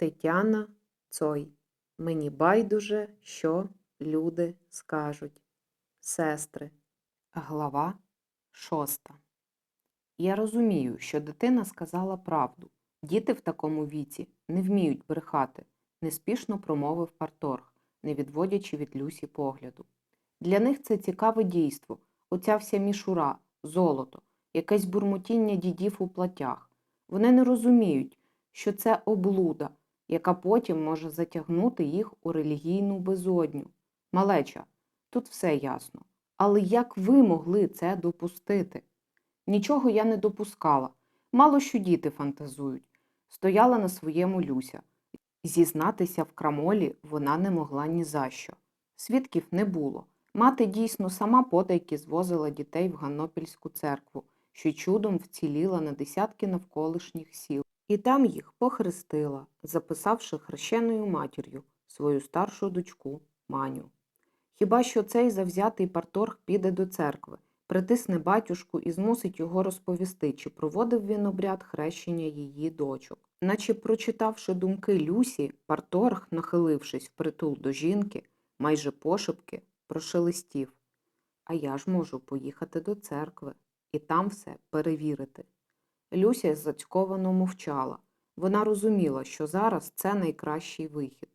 Тетяна Цой. Мені байдуже, що люди скажуть. Сестри. Глава шоста. Я розумію, що дитина сказала правду. Діти в такому віці не вміють брехати, неспішно промовив парторг, не відводячи від Люсі погляду. Для них це цікаве дійство, оця вся мішура, золото, якесь бурмотіння дідів у платях. Вони не розуміють, що це облуда, яка потім може затягнути їх у релігійну безодню. Малеча, тут все ясно. Але як ви могли це допустити? Нічого я не допускала. Мало що діти фантазують. Стояла на своєму Люся. Зізнатися в крамолі вона не могла ні за що. Свідків не було. Мати дійсно сама потайки звозила дітей в Ганнопільську церкву, що чудом вціліла на десятки навколишніх сіл. І там їх похрестила, записавши хрещеною матір'ю свою старшу дочку Маню. Хіба що цей завзятий парторг піде до церкви, притисне батюшку і змусить його розповісти, чи проводив він обряд хрещення її дочок. Наче прочитавши думки Люсі, парторг, нахилившись впритул до жінки, майже пошепки, прошелестів. А я ж можу поїхати до церкви і там все перевірити. Люся зацьковано мовчала. Вона розуміла, що зараз це найкращий вихід.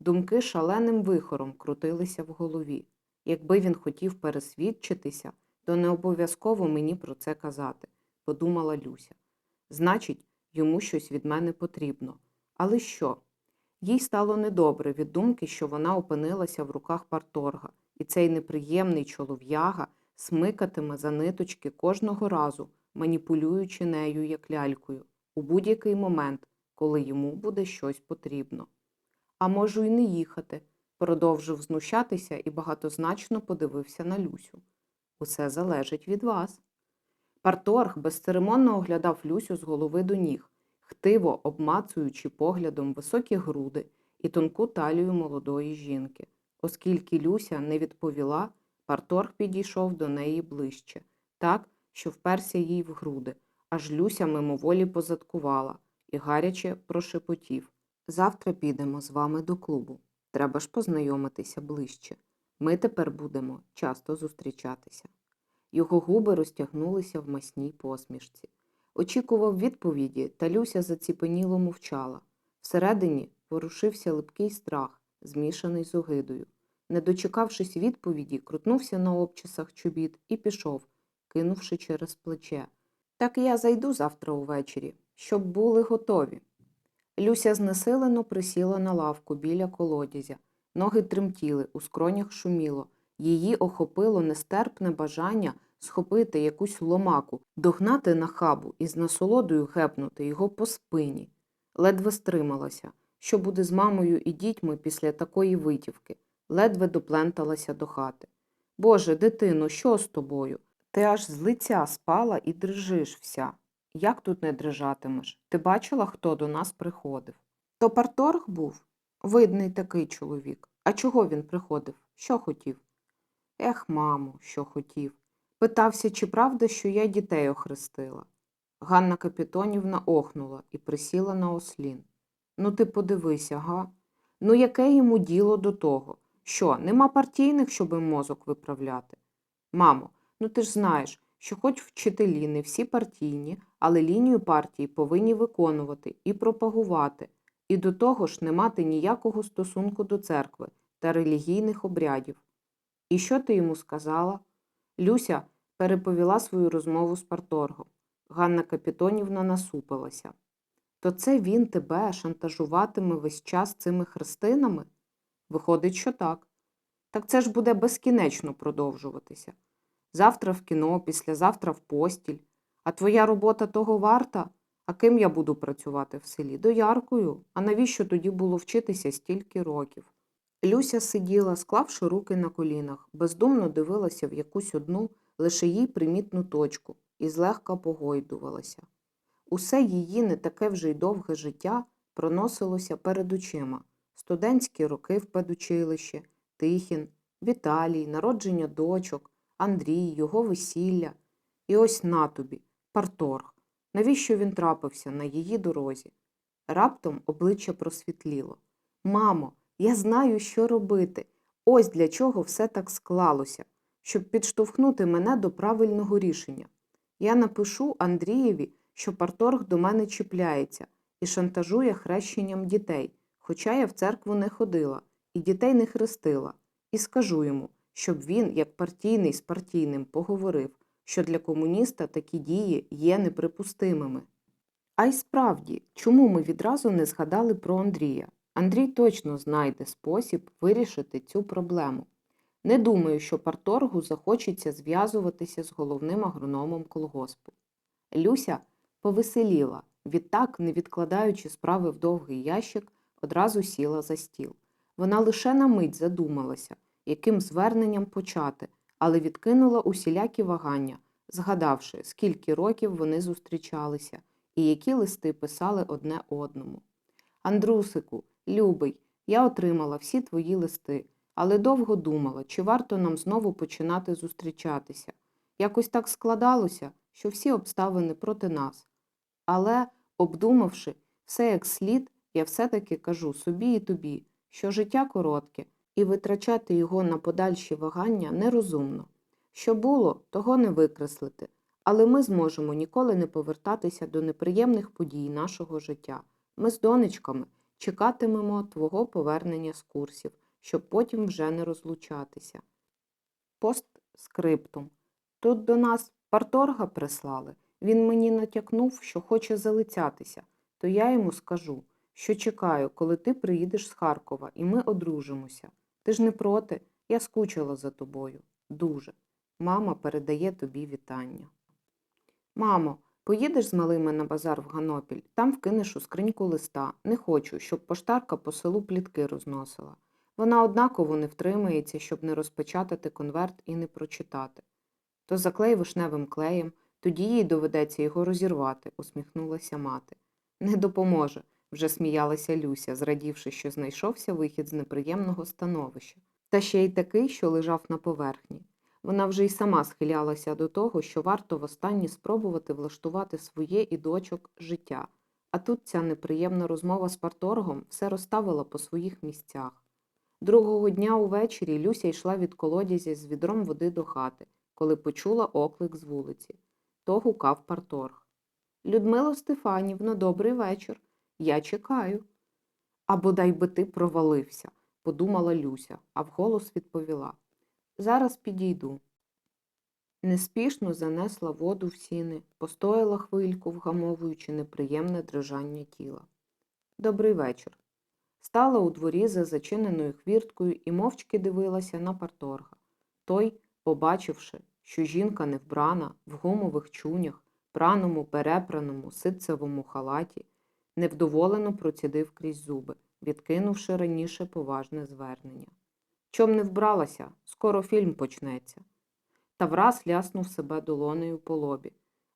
Думки шаленим вихором крутилися в голові. Якби він хотів пересвідчитися, то не обов'язково мені про це казати, подумала Люся. Значить, йому щось від мене потрібно. Але що? Їй стало недобре від думки, що вона опинилася в руках парторга, і цей неприємний чолов'яга смикатиме за ниточки кожного разу, маніпулюючи нею як лялькою, у будь-який момент, коли йому буде щось потрібно. А можу й не їхати, продовжив знущатися і багатозначно подивився на Люсю. Усе залежить від вас. Парторг безцеремонно оглядав Люсю з голови до ніг, хтиво обмацуючи поглядом високі груди і тонку талію молодої жінки. Оскільки Люся не відповіла, парторг підійшов до неї ближче, так, що вперся їй в груди, аж Люся мимоволі позадкувала і гаряче прошепотів. Завтра підемо з вами до клубу. Треба ж познайомитися ближче. Ми тепер будемо часто зустрічатися. Його губи розтягнулися в масній посмішці. Очікував відповіді, та Люся заціпеніло мовчала. Всередині ворушився липкий страх, змішаний з огидою. Не дочекавшись відповіді, крутнувся на обчисах чобіт і пішов, кинувши через плече. Так я зайду завтра увечері, щоб були готові. Люся знесилено присіла на лавку біля колодязя. Ноги тремтіли, у скронях шуміло. Її охопило нестерпне бажання схопити якусь ломаку, догнати на хабу і з насолодою гепнути його по спині. Ледве стрималася, що буде з мамою і дітьми після такої витівки. Ледве допленталася до хати. Боже, дитино, що з тобою? Ти аж з лиця спала і дрижиш вся. Як тут не дрижатимеш? Ти бачила, хто до нас приходив? То парторг був? Видний такий чоловік. А чого він приходив? Що хотів? Ех, мамо, що хотів. Питався, чи правда, що я дітей охрестила. Ганна Капітонівна охнула і присіла на ослін. Ну, ти подивися, га? Ну, яке йому діло до того? Що, нема партійних, щоби мозок виправляти? Мамо, ну ти ж знаєш, що хоч вчителі не всі партійні, але лінію партії повинні виконувати і пропагувати, і до того ж не мати ніякого стосунку до церкви та релігійних обрядів. І що ти йому сказала? Люся переповіла свою розмову з парторгом. Ганна Капітонівна насупилася. То це він тебе шантажуватиме весь час цими хрестинами? Виходить, що так. Так це ж буде безкінечно продовжуватися. Завтра в кіно, післязавтра в постіль. А твоя робота того варта? А ким я буду працювати в селі? Дояркою? А навіщо тоді було вчитися стільки років? Люся сиділа, склавши руки на колінах, бездумно дивилася в якусь одну, лише їй примітну точку, і злегка погойдувалася. Усе її не таке вже й довге життя проносилося перед очима. Студентські роки в педучилищі, Тихін, Віталій, народження дочок, Андрій, його весілля. І ось на тобі, парторг. Навіщо він трапився на її дорозі? Раптом обличчя просвітліло. Мамо, я знаю, що робити. Ось для чого все так склалося, щоб підштовхнути мене до правильного рішення. Я напишу Андрієві, що парторг до мене чіпляється і шантажує хрещенням дітей, хоча я в церкву не ходила і дітей не хрестила, і скажу йому, щоб він, як партійний з партійним, поговорив, що для комуніста такі дії є неприпустимими. А й справді, чому ми відразу не згадали про Андрія? Андрій точно знайде спосіб вирішити цю проблему. Не думаю, що парторгу захочеться зв'язуватися з головним агрономом колгоспу. Люся повеселіла, відтак, не відкладаючи справи в довгий ящик, одразу сіла за стіл. Вона лише на мить задумалася, яким зверненням почати, але відкинула усілякі вагання, згадавши, скільки років вони зустрічалися і які листи писали одне одному. Андрусику, любий, я отримала всі твої листи, але довго думала, чи варто нам знову починати зустрічатися. Якось так складалося, що всі обставини проти нас. Але, обдумавши все як слід, я все-таки кажу собі і тобі, що життя коротке, і витрачати його на подальші вагання нерозумно. Що було, того не викреслити, але ми зможемо ніколи не повертатися до неприємних подій нашого життя. Ми з донечками чекатимемо твого повернення з курсів, щоб потім вже не розлучатися. Постскриптум. Тут до нас парторга прислали. Він мені натякнув, що хоче залицятися, то я йому скажу, що чекаю, коли ти приїдеш з Харкова, і ми одружимося. Ти ж не проти, я скучила за тобою. Дуже. Мама передає тобі вітання. Мамо, поїдеш з малими на базар в Ганопіль, там вкинеш у скриньку листа. Не хочу, щоб поштарка по селу плітки розносила. Вона однаково не втримається, щоб не розпечатати конверт і не прочитати. То заклей вишневим клеєм, тоді їй доведеться його розірвати, усміхнулася мати. Не допоможе, вже сміялася Люся, зрадівши, що знайшовся вихід з неприємного становища, та ще й такий, що лежав на поверхні. Вона вже й сама схилялася до того, що варто востаннє спробувати влаштувати своє і дочок життя. А тут ця неприємна розмова з парторгом все розставила по своїх місцях. Другого дня увечері Люся йшла від колодязя з відром води до хати, коли почула оклик з вулиці. То гукав парторг. Людмило Стефанівно, добрий вечір. Я чекаю. А бодай би ти провалився, подумала Люся, а вголос відповіла. Зараз підійду. Неспішно занесла воду в сіни, постояла хвильку, вгамовуючи неприємне дрижання тіла. Добрий вечір. Стала у дворі за зачиненою хвірткою і мовчки дивилася на парторга. Той, побачивши, що жінка не вбрана, в гумових чунях, праному, перепраному, ситцевому халаті, невдоволено процідив крізь зуби, відкинувши раніше поважне звернення. Чом не вбралася, скоро фільм почнеться. Та враз ляснув себе долонею по лобі.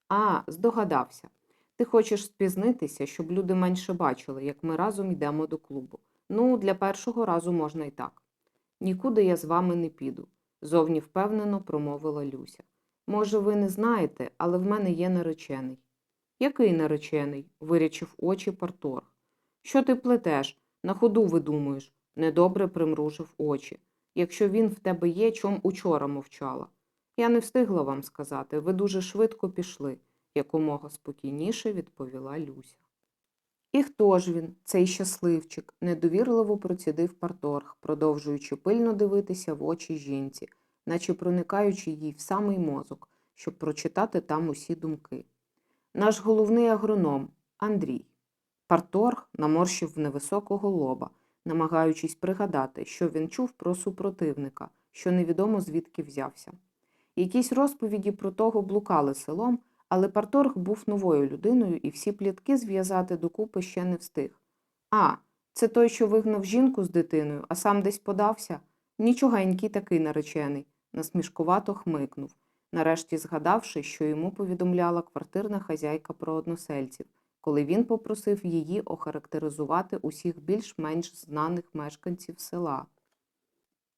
А, здогадався. Ти хочеш спізнитися, щоб люди менше бачили, як ми разом йдемо до клубу. Ну, для першого разу можна й так. Нікуди я з вами не піду, зовні впевнено промовила Люся. Може, ви не знаєте, але в мене є наречений. Який наречений? вирячив очі парторг. Що ти плетеш? На ходу видумуєш, недобре примружив очі. Якщо він в тебе є, чом учора мовчала. Я не встигла вам сказати, ви дуже швидко пішли, якомога спокійніше відповіла Люся. І хто ж він, цей щасливчик, недовірливо процідив парторг, продовжуючи пильно дивитися в очі жінці, наче проникаючи їй в самий мозок, щоб прочитати там усі думки. Наш головний агроном Андрій. Парторг наморщив невисокого лоба, намагаючись пригадати, що він чув про супротивника, що невідомо звідки взявся. Якісь розповіді про того блукали селом, але парторг був новою людиною і всі плітки зв'язати докупи ще не встиг. А, це той, що вигнав жінку з дитиною, а сам десь подався? Нічогенький такий наречений, насмішкувато хмикнув, нарешті згадавши, що йому повідомляла квартирна хазяйка про односельців, коли він попросив її охарактеризувати усіх більш-менш знаних мешканців села.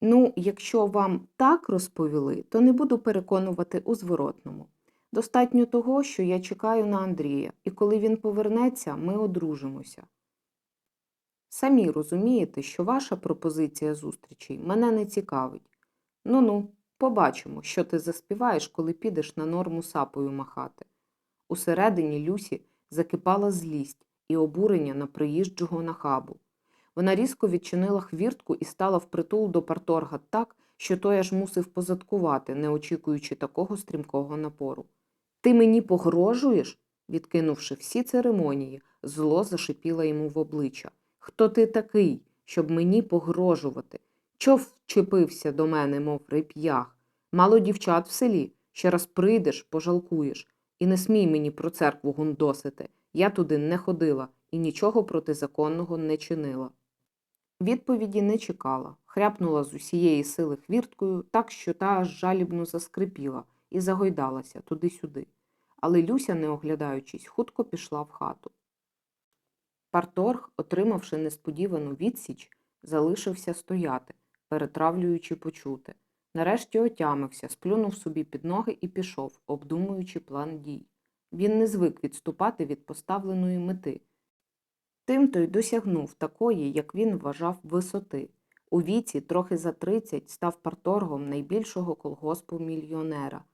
Ну, якщо вам так розповіли, то не буду переконувати у зворотному. Достатньо того, що я чекаю на Андрія, і коли він повернеться, ми одружимося. Самі розумієте, що ваша пропозиція зустрічей мене не цікавить. Ну-ну, побачимо, що ти заспіваєш, коли підеш на норму сапою махати. Усередині Люсі закипала злість і обурення на приїжджого нахабу. Вона різко відчинила хвіртку і стала впритул до парторга так, що той аж мусив позадкувати, не очікуючи такого стрімкого напору. Ти мені погрожуєш? відкинувши всі церемонії, зло зашипіла йому в обличчя. Хто ти такий, щоб мені погрожувати? Чо вчепився до мене, мов реп'ях? Мало дівчат в селі. Ще раз прийдеш, пожалкуєш. І не смій мені про церкву гундосити. Я туди не ходила і нічого протизаконного не чинила. Відповіді не чекала, хряпнула з усієї сили хвірткою, так що та аж жалібно заскрипіла і загойдалася туди-сюди. Але Люся, не оглядаючись, хутко пішла в хату. Парторг, отримавши несподівану відсіч, залишився стояти, перетравлюючи почуте. Нарешті отямився, сплюнув собі під ноги і пішов, обдумуючи план дій. Він не звик відступати від поставленої мети. Тим той досягнув такої, як він вважав, висоти. У віці, трохи за 30, став парторгом найбільшого колгоспу мільйонера.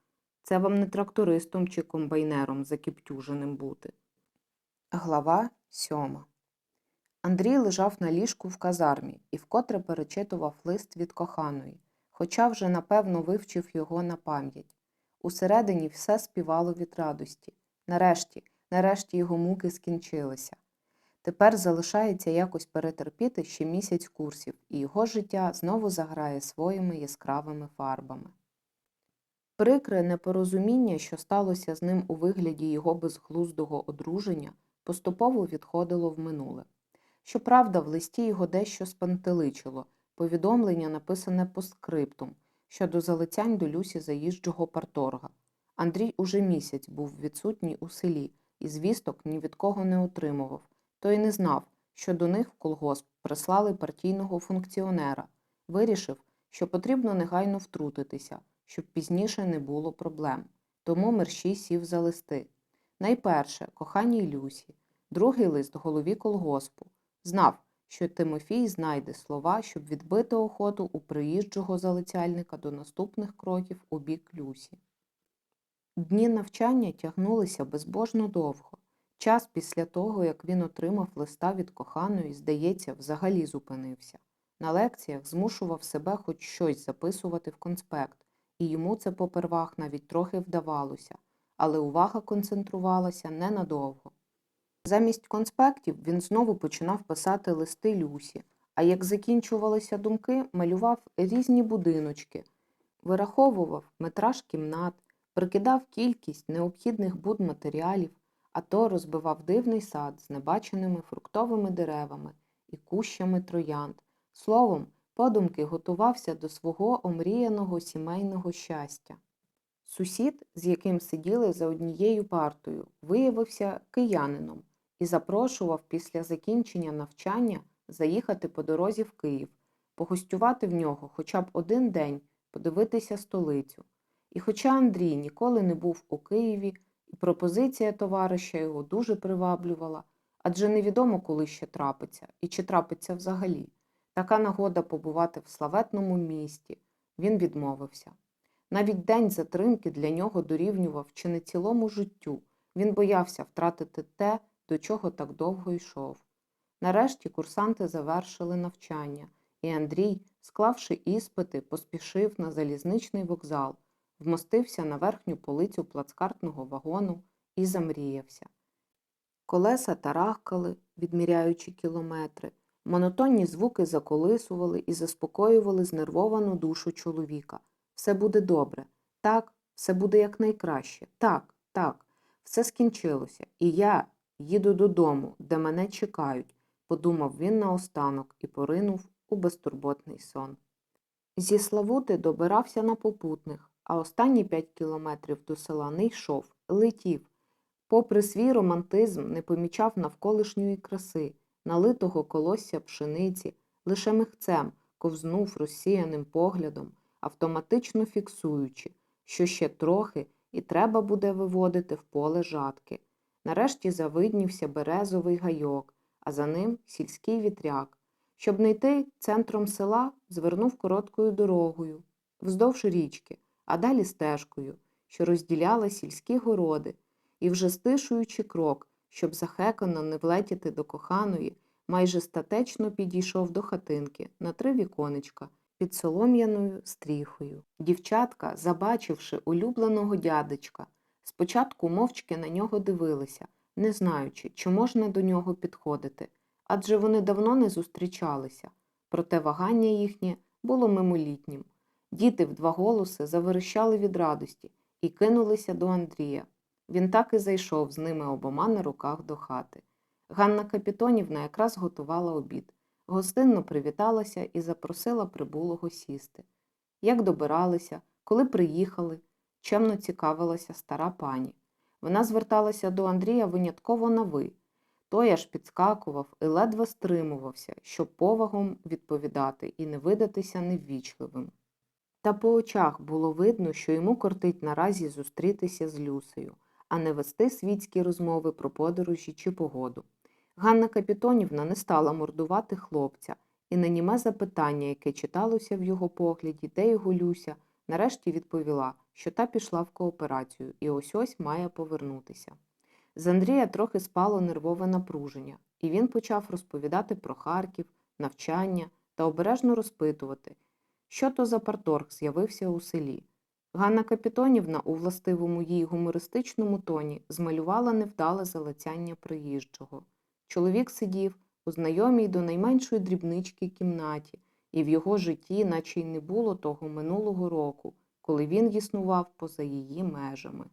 Це вам не трактористом чи комбайнером закіптюженим бути. Глава сьома Андрій лежав на ліжку в казармі і вкотре перечитував лист від коханої, хоча вже напевно вивчив його на пам'ять. Усередині все співало від радості. Нарешті, нарешті його муки скінчилися. Тепер залишається якось перетерпіти ще місяць курсів, і його життя знову заграє своїми яскравими фарбами. Прикре непорозуміння, що сталося з ним у вигляді його безглуздого одруження, поступово відходило в минуле. Щоправда, в листі його дещо спантеличило повідомлення, написане постскриптум щодо залицянь до Люсі заїжджого парторга. Андрій уже місяць був відсутній у селі і звісток ні від кого не отримував, той не знав, що до них в колгосп прислали партійного функціонера, вирішив, що потрібно негайно втрутитися, щоб пізніше не було проблем. Тому мерщій сів за листи. Найперше коханій Люсі, другий лист голові колгоспу. Знав, що Тимофій знайде слова, щоб відбити охоту у приїжджого залицяльника до наступних кроків у бік Люсі. Дні навчання тягнулися безбожно довго. Час після того, як він отримав листа від коханої, здається, взагалі зупинився. На лекціях змушував себе хоч щось записувати в конспект, і йому це попервах навіть трохи вдавалося, але увага концентрувалася ненадовго. Замість конспектів він знову починав писати листи Люсі, а як закінчувалися думки, малював різні будиночки, вираховував метраж кімнат, прикидав кількість необхідних будматеріалів, а то розбивав дивний сад з небаченими фруктовими деревами і кущами троянд. Словом, подумки готувався до свого омріяного сімейного щастя. Сусід, з яким сиділи за однією партою, виявився киянином і запрошував після закінчення навчання заїхати по дорозі в Київ, погостювати в нього хоча б один день, подивитися столицю. І хоча Андрій ніколи не був у Києві, і пропозиція товариша його дуже приваблювала, адже невідомо, коли ще трапиться, і чи трапиться взагалі. Така нагода побувати в славетному місті, він відмовився. Навіть день затримки для нього дорівнював чи не цілому життю, він боявся втратити те, до чого так довго йшов. Нарешті курсанти завершили навчання, і Андрій, склавши іспити, поспішив на залізничний вокзал, вмостився на верхню полицю плацкартного вагону і замріявся. Колеса тарахкали, відміряючи кілометри, монотонні звуки заколисували і заспокоювали знервовану душу чоловіка. Все буде добре, так, все буде якнайкраще, так, так, все скінчилося, і я їду додому, де мене чекають, подумав він наостанок і поринув у безтурботний сон. Зі Славути добирався на попутних, а останні п'ять кілометрів до села не йшов, летів. Попри свій романтизм, не помічав навколишньої краси, налитого колосся пшениці, лише михцем ковзнув розсіяним поглядом, автоматично фіксуючи, що ще трохи і треба буде виводити в поле жатки. Нарешті завиднівся березовий гайок, а за ним сільський вітряк. Щоб не йти центром села, звернув короткою дорогою, вздовж річки, а далі стежкою, що розділяла сільські городи, і вже стишуючи крок, щоб захекано не влетіти до коханої, майже статечно підійшов до хатинки на три віконечка під солом'яною стріхою. Дівчатка, забачивши улюбленого дядечка, спочатку мовчки на нього дивилися, не знаючи, чи можна до нього підходити, адже вони давно не зустрічалися. Проте вагання їхнє було мимолітнім. Діти в два голоси заверещали від радості і кинулися до Андрія. Він так і зайшов з ними обома на руках до хати. Ганна Капітонівна якраз готувала обід. Гостинно привіталася і запросила прибулого сісти. Як добиралися, коли приїхали, чемно цікавилася стара пані. Вона зверталася до Андрія винятково на ви. Той аж підскакував і ледве стримувався, щоб повагом відповідати і не видатися неввічливим. Та по очах було видно, що йому кортить наразі зустрітися з Люсею, а не вести світські розмови про подорожі чи погоду. Ганна Капітонівна не стала мордувати хлопця, і на німе запитання, яке читалося в його погляді, де його Люся, нарешті відповіла, що та пішла в кооперацію і ось ось має повернутися. З Андрія трохи спало нервове напруження, і він почав розповідати про Харків, навчання та обережно розпитувати, що то за парторг з'явився у селі. Ганна Капітонівна у властивому їй гумористичному тоні змалювала невдале залицяння приїжджого. Чоловік сидів у знайомій до найменшої дрібнички кімнаті, і в його житті наче й не було того минулого року, коли він існував поза її межами.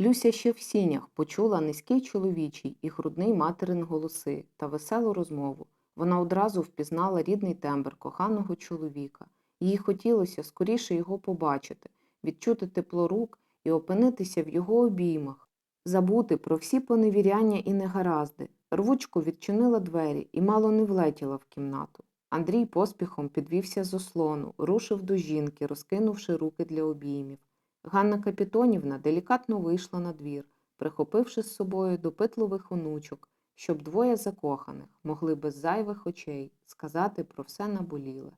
Люся ще в сінях почула низький чоловічий і грудний материн голоси та веселу розмову. Вона одразу впізнала рідний тембр коханого чоловіка. Їй хотілося скоріше його побачити, відчути тепло рук і опинитися в його обіймах, забути про всі поневіряння і негаразди. Рвучко відчинила двері і мало не влетіла в кімнату. Андрій поспіхом підвівся з ослону, рушив до жінки, розкинувши руки для обіймів. Ганна Капітонівна делікатно вийшла на двір, прихопивши з собою допитливих онучок, щоб двоє закоханих могли без зайвих очей сказати про все наболіле.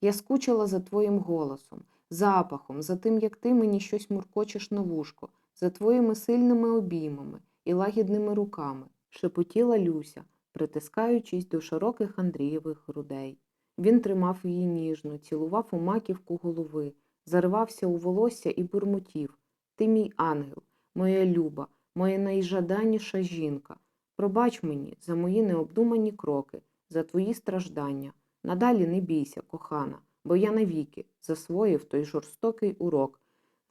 Я скучила за твоїм голосом, запахом, за тим, як ти мені щось муркочеш на вушко, за твоїми сильними обіймами і лагідними руками, шепотіла Люся, притискаючись до широких Андрієвих грудей. Він тримав її ніжно, цілував у маківку голови, заривався у волосся і бурмотів. Ти мій ангел, моя люба, моя найжаданіша жінка. Пробач мені за мої необдумані кроки, за твої страждання. Надалі не бійся, кохана, бо я навіки засвоїв той жорстокий урок.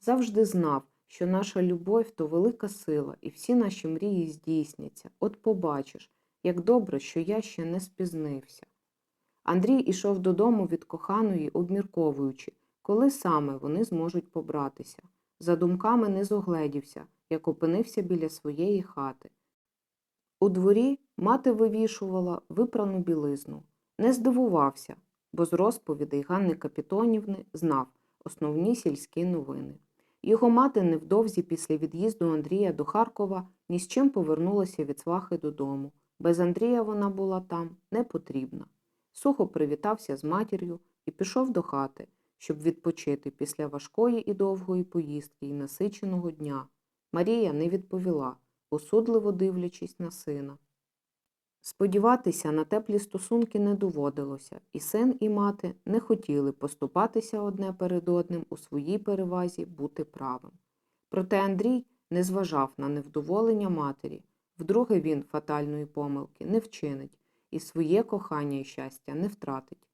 Завжди знав, що наша любов то велика сила, і всі наші мрії здійсняться. От побачиш, як добре, що я ще не спізнився. Андрій ішов додому від коханої, обмірковуючи, коли саме вони зможуть побратися. За думками не зогледівся, як опинився біля своєї хати. У дворі мати вивішувала випрану білизну. Не здивувався, бо з розповідей Ганни Капітонівни знав основні сільські новини. Його мати невдовзі після від'їзду Андрія до Харкова ні з чим повернулася від свахи додому. Без Андрія вона була там не потрібна. Сухо привітався з матір'ю і пішов до хати, щоб відпочити після важкої і довгої поїздки і насиченого дня. Марія не відповіла, осудливо дивлячись на сина. Сподіватися на теплі стосунки не доводилося, і син і мати не хотіли поступатися одне перед одним у своїй перевазі бути правим. Проте Андрій не зважав на невдоволення матері, вдруге він фатальної помилки не вчинить і своє кохання і щастя не втратить.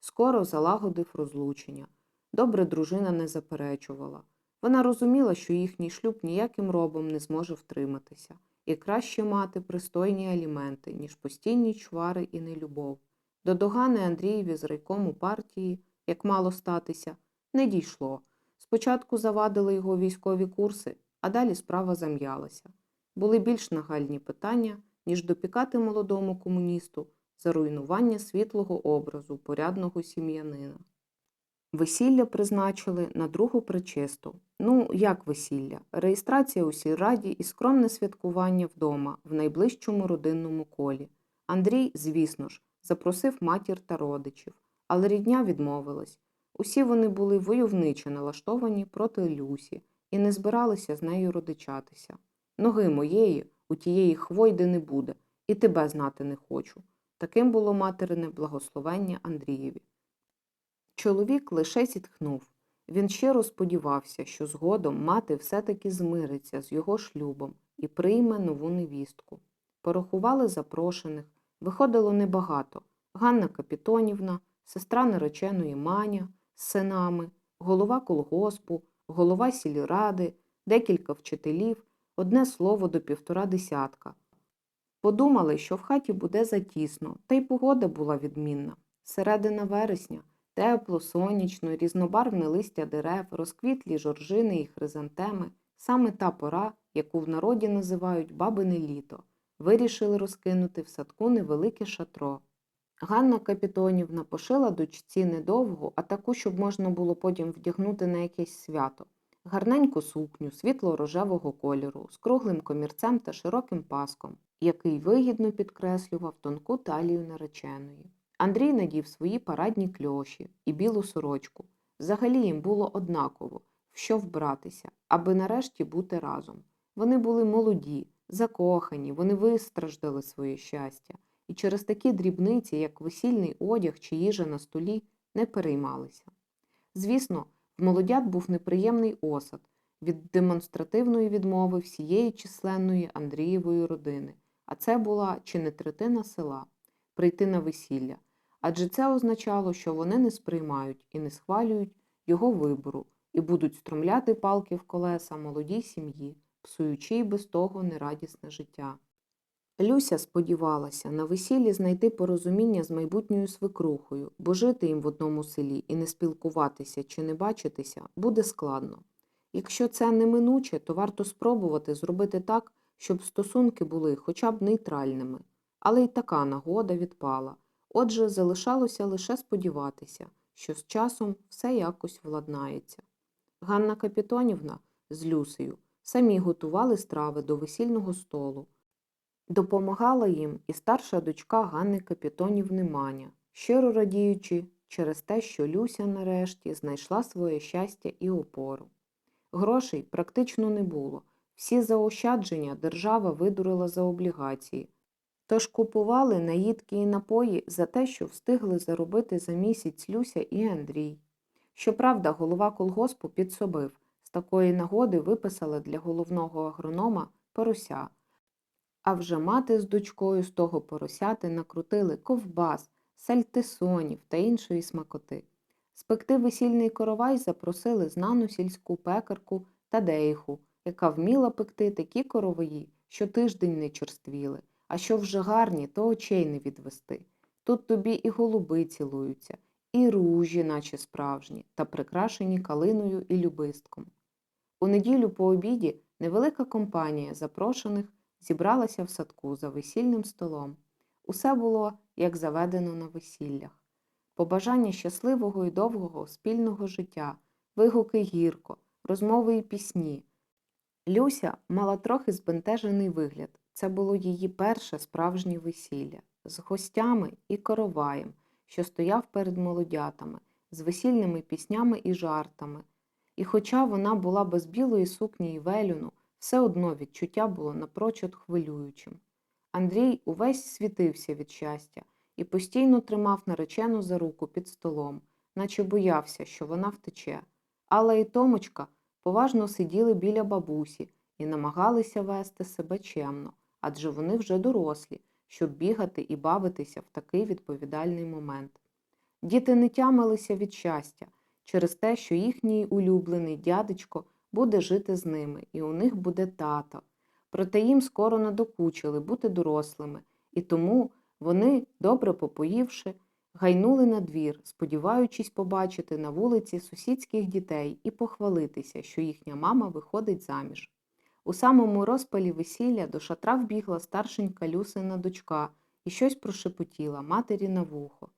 Скоро залагодив розлучення. Добре дружина не заперечувала. Вона розуміла, що їхній шлюб ніяким робом не зможе втриматися і краще мати пристойні аліменти, ніж постійні чвари і нелюбов. До догани Андрієві з райкому партії, як мало статися, не дійшло. Спочатку завадили його військові курси, а далі справа зам'ялася. Були більш нагальні питання, ніж допікати молодому комуністу за руйнування світлого образу порядного сім'янина. Весілля призначили на другу причисту. Ну, як весілля? Реєстрація у сільраді і скромне святкування вдома, в найближчому родинному колі. Андрій, звісно ж, запросив матір та родичів, але рідня відмовилась. Усі вони були войовничо налаштовані проти Люсі і не збиралися з нею родичатися. Ноги моєї у тієї хвойди не буде, і тебе знати не хочу. Таким було материне благословення Андрієві. Чоловік лише зітхнув. Він щиро сподівався, що згодом мати все-таки змириться з його шлюбом і прийме нову невістку. Порахували запрошених, виходило небагато. Ганна Капітонівна, сестра нареченої Маня з синами, голова колгоспу, голова сільради, декілька вчителів, одне слово до півтора десятка. Подумали, що в хаті буде затісно, та й погода була відмінна. Середина вересня, тепло, сонячно, різнобарвне листя дерев, розквітлі жоржини і хризантеми, саме та пора, яку в народі називають бабине літо, вирішили розкинути в садку невелике шатро. Ганна Капітонівна пошила дочці недовгу, а таку, щоб можна було потім вдягнути на якесь свято. Гарненьку сукню світло-рожевого кольору з круглим комірцем та широким паском, який вигідно підкреслював тонку талію нареченої. Андрій надів свої парадні кльоші і білу сорочку. Взагалі їм було однаково, в що вбратися, аби нарешті бути разом. Вони були молоді, закохані, вони вистраждали своє щастя, і через такі дрібниці, як весільний одяг чи їжа на столі, не переймалися. Звісно, молодят був неприємний осад від демонстративної відмови всієї численної Андрієвої родини, а це була чи не третина села? Прийти на весілля, адже це означало, що вони не сприймають і не схвалюють його вибору і будуть струмляти палки в колеса молодій сім'ї, псуючи й без того нерадісне життя. Люся сподівалася на весіллі знайти порозуміння з майбутньою свекрухою, бо жити їм в одному селі і не спілкуватися чи не бачитися буде складно. Якщо це неминуче, то варто спробувати зробити так, щоб стосунки були хоча б нейтральними. Але й така нагода відпала. Отже, залишалося лише сподіватися, що з часом все якось владнається. Ганна Капітонівна з Люсею самі готували страви до весільного столу. Допомагала їм і старша дочка Ганни Капітонівни Маня, щиро радіючи через те, що Люся нарешті знайшла своє щастя і опору. Грошей практично не було. Всі заощадження держава видурила за облігації. Тож купували наїдки і напої за те, що встигли заробити за місяць Люся і Андрій. Щоправда, голова колгоспу підсобив, з такої нагоди виписала для головного агронома порося. А вже мати з дочкою з того поросяти накрутили ковбас, сальтисонів та іншої смакоти. Спекти весільний коровай запросили знану сільську пекарку Тадейху, яка вміла пекти такі короваї, що тиждень не черствіли, а що вже гарні, то очей не відвести. Тут тобі і голуби цілуються, і ружі, наче справжні, та прикрашені калиною і любистком. У неділю по обіді невелика компанія запрошених зібралася в садку за весільним столом. Усе було, як заведено на весіллях. Побажання щасливого і довгого спільного життя, вигуки гірко, розмови і пісні. Люся мала трохи збентежений вигляд. Це було її перше справжнє весілля з гостями і короваєм, що стояв перед молодятами, з весільними піснями і жартами. І хоча вона була без білої сукні і велюну, все одно відчуття було напрочуд хвилюючим. Андрій увесь світився від щастя і постійно тримав наречену за руку під столом, наче боявся, що вона втече. Алла і Томочка поважно сиділи біля бабусі і намагалися вести себе чемно, адже вони вже дорослі, щоб бігати і бавитися в такий відповідальний момент. Діти не тямилися від щастя через те, що їхній улюблений дядечко буде жити з ними, і у них буде тато. Проте їм скоро надокучили бути дорослими, і тому вони, добре попоївши, гайнули на двір, сподіваючись побачити на вулиці сусідських дітей і похвалитися, що їхня мама виходить заміж. У самому розпалі весілля до шатра вбігла старшенька Люсина дочка і щось прошепотіла матері на вухо.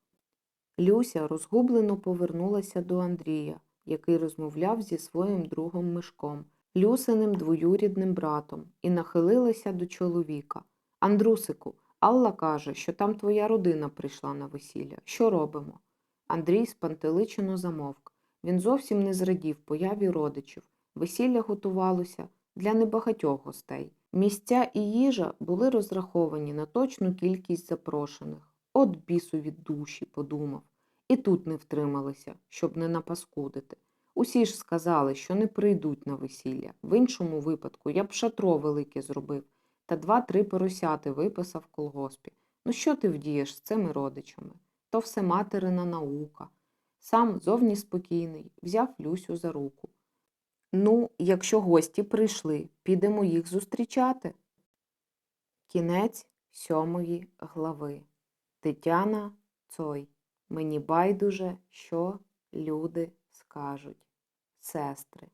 Люся розгублено повернулася до Андрія, який розмовляв зі своїм другом Мишком, Люсиним двоюрідним братом, і нахилилася до чоловіка. Андрусику, Алла каже, що там твоя родина прийшла на весілля. Що робимо? Андрій спантеличено замовк. Він зовсім не зрадів появі родичів. Весілля готувалося для небагатьох гостей. Місця і їжа були розраховані на точну кількість запрошених. От бісу від душі, подумав. І тут не втрималися, щоб не напаскудити. Усі ж сказали, що не прийдуть на весілля. В іншому випадку я б шатро велике зробив та два-три поросяти виписав колгоспі. Ну що ти вдієш з цими родичами? То все материна наука. Сам зовні спокійний, взяв Люсю за руку. Ну, якщо гості прийшли, підемо їх зустрічати. Кінець сьомої глави. Тетяна Цой. Мені байдуже, що люди скажуть. Сестри.